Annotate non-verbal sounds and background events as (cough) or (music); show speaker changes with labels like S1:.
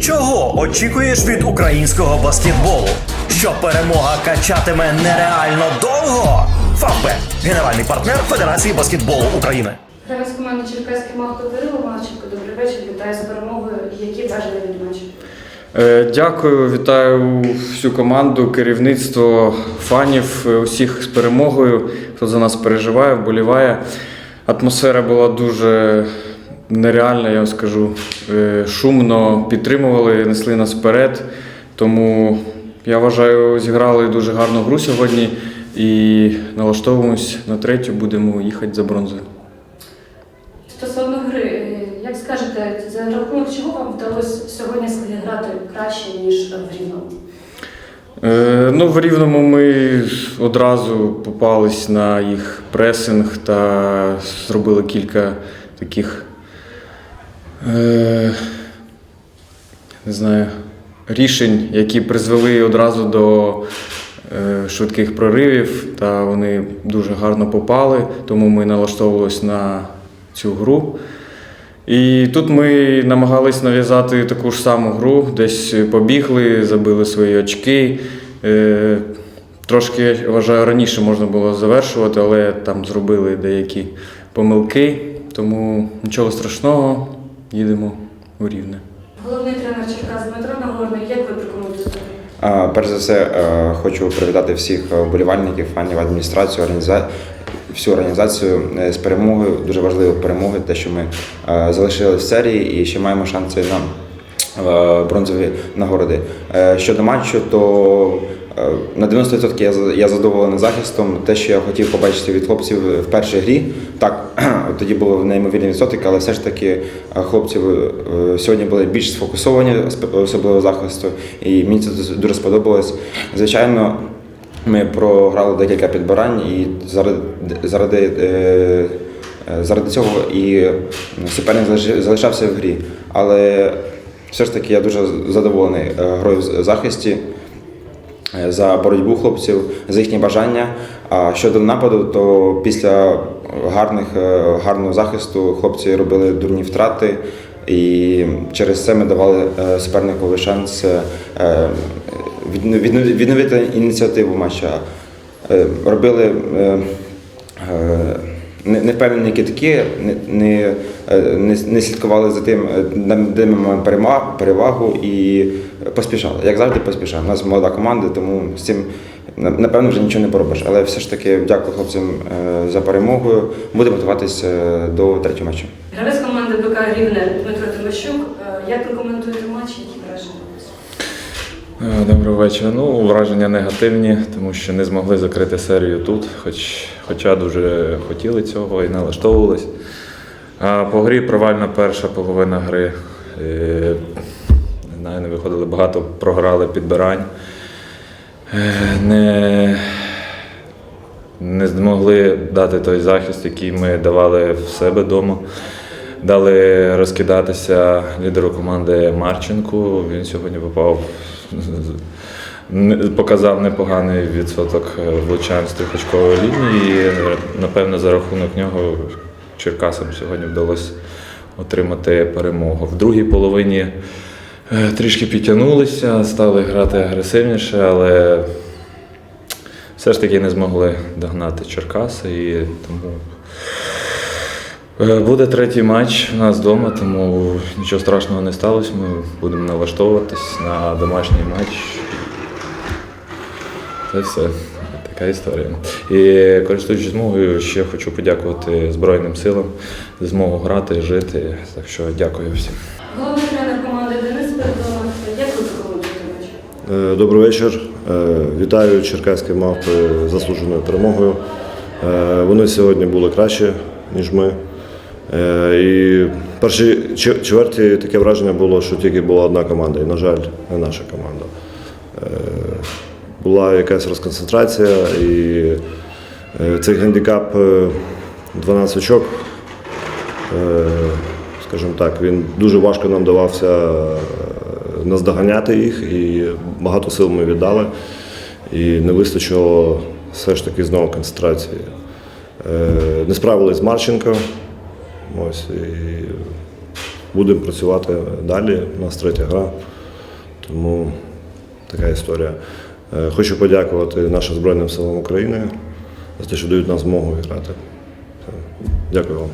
S1: Чого очікуєш від українського баскетболу? Що перемога качатиме нереально довго? Фавбет – генеральний партнер Федерації баскетболу України.
S2: Гравець команди Черкаський Мавко Кирило Марченко. Добрий вечір. Вітаю з перемогою. Які враження від матчу?
S3: Е, Дякую, вітаю всю команду, керівництво, фанів, е, усіх з перемогою, хто за нас переживає, вболіває. Атмосфера була дуже нереальна, я вам скажу. Е, Шумно підтримували, несли нас вперед. Тому я вважаю, зіграли дуже гарну гру сьогодні і налаштовуємось на третю, будемо їхати за бронзою.
S2: Стосовно гри, як скажете, за рахунок чого вам вдалося сьогодні зіграти краще, ніж в Рівному?
S3: Е, Ну, в Рівному ми одразу попались на їх пресинг та зробили кілька таких е, не знаю, рішень, які призвели одразу до е, швидких проривів, та вони дуже гарно попали, тому ми налаштовувалися на цю гру. І тут ми намагались нав'язати таку ж саму гру, десь побігли, забили свої очки. Е, Трошки, я вважаю, раніше можна було завершувати, але там зробили деякі помилки, тому нічого страшного, їдемо у рівне.
S2: Головний тренер Черкас Дмитро Нагорний, як ви прокоментуєте?
S4: Перш за все, е, хочу привітати всіх е, вболівальників, фанів, адміністрацію, організа... всю організацію е, з перемогою. Дуже важливою перемогою, те, що ми залишили в серії і ще маємо шанси на бронзові нагороди. Щодо матчу, то на 90% я я задоволений захистом. Те, що я хотів побачити від хлопців в першій грі, так (clears throat) тоді був неймовірний відсоток, але все ж таки е, хлопці е, сьогодні були більш сфокусовані, особливо захисту, і мені це дуже- сподобалось. Звичайно, ми програли декілька підбирань, і заради, заради, е, е, заради цього і суперник залишався в грі. Але все ж таки я дуже задоволений е, грою в захисті е, за боротьбу хлопців, за їхні бажання. А щодо нападу, то після гарних, е, гарного захисту хлопці робили дурні втрати. І через це ми давали е, суперникові шанс е, відно- відно- відновити ініціативу матча. Е, Робили не- невпевнені китки, не, не, е, не, не слідкували за тим, е, де- ми маємо перевагу і поспішали. Як завжди, поспішали. У нас молода команда, тому з цим напевно вже нічого не поробиш. Але все ж таки дякую хлопцям е, за перемогою. Будемо готуватися до третього матчу.
S2: Гравець команди БК Рівне Дмитро Тимощук. Як ви коментуєте матч?
S3: Доброго вечора. Ну, враження негативні, тому що не змогли закрити серію тут, хоч, хоча дуже хотіли цього і налаштовувались. А по грі провальна перша половина гри. Е, Не знаю, не виходили багато, програли підбирань. Е, Не, не змогли дати той захист, який ми давали в себе вдома. Дали розкидатися лідеру команди Марченку. Він сьогодні попав, показав непоганий відсоток влучань з трьохочкової лінії. І, напевно, за рахунок нього Черкасам сьогодні вдалося отримати перемогу. В другій половині е, трішки підтягнулися, стали грати агресивніше, але все ж таки не змогли догнати Черкаси і тому. Е, Буде третій матч у нас вдома, тому нічого страшного не сталося. Ми будемо налаштовуватись на домашній матч. Це все. Така історія. І користуючись змогою, ще хочу подякувати Збройним силам за змогу грати і жити. Так що дякую всім.
S2: Головний тренер команди Денис Передова. Як ви матч?
S5: Е, Добрий вечір. Е, Вітаю черкаські мавпи заслуженою перемогою. Вони сьогодні були краще, ніж ми. Е, І чвер- чверті таке враження було, що тільки була одна команда, і, на жаль, не наша команда. Е, Була якась розконцентрація, і е, цей гандикап е, 12 очок, скажімо так, він дуже важко нам давався наздоганяти їх, і багато сил ми віддали. І не вистачило все ж таки знову концентрації. Не справились з Марченко. Ось, і будемо працювати далі. У нас третя гра. Тому така історія. Е, Хочу подякувати нашим Збройним силам України за те, що дають нам змогу грати. Дякую вам.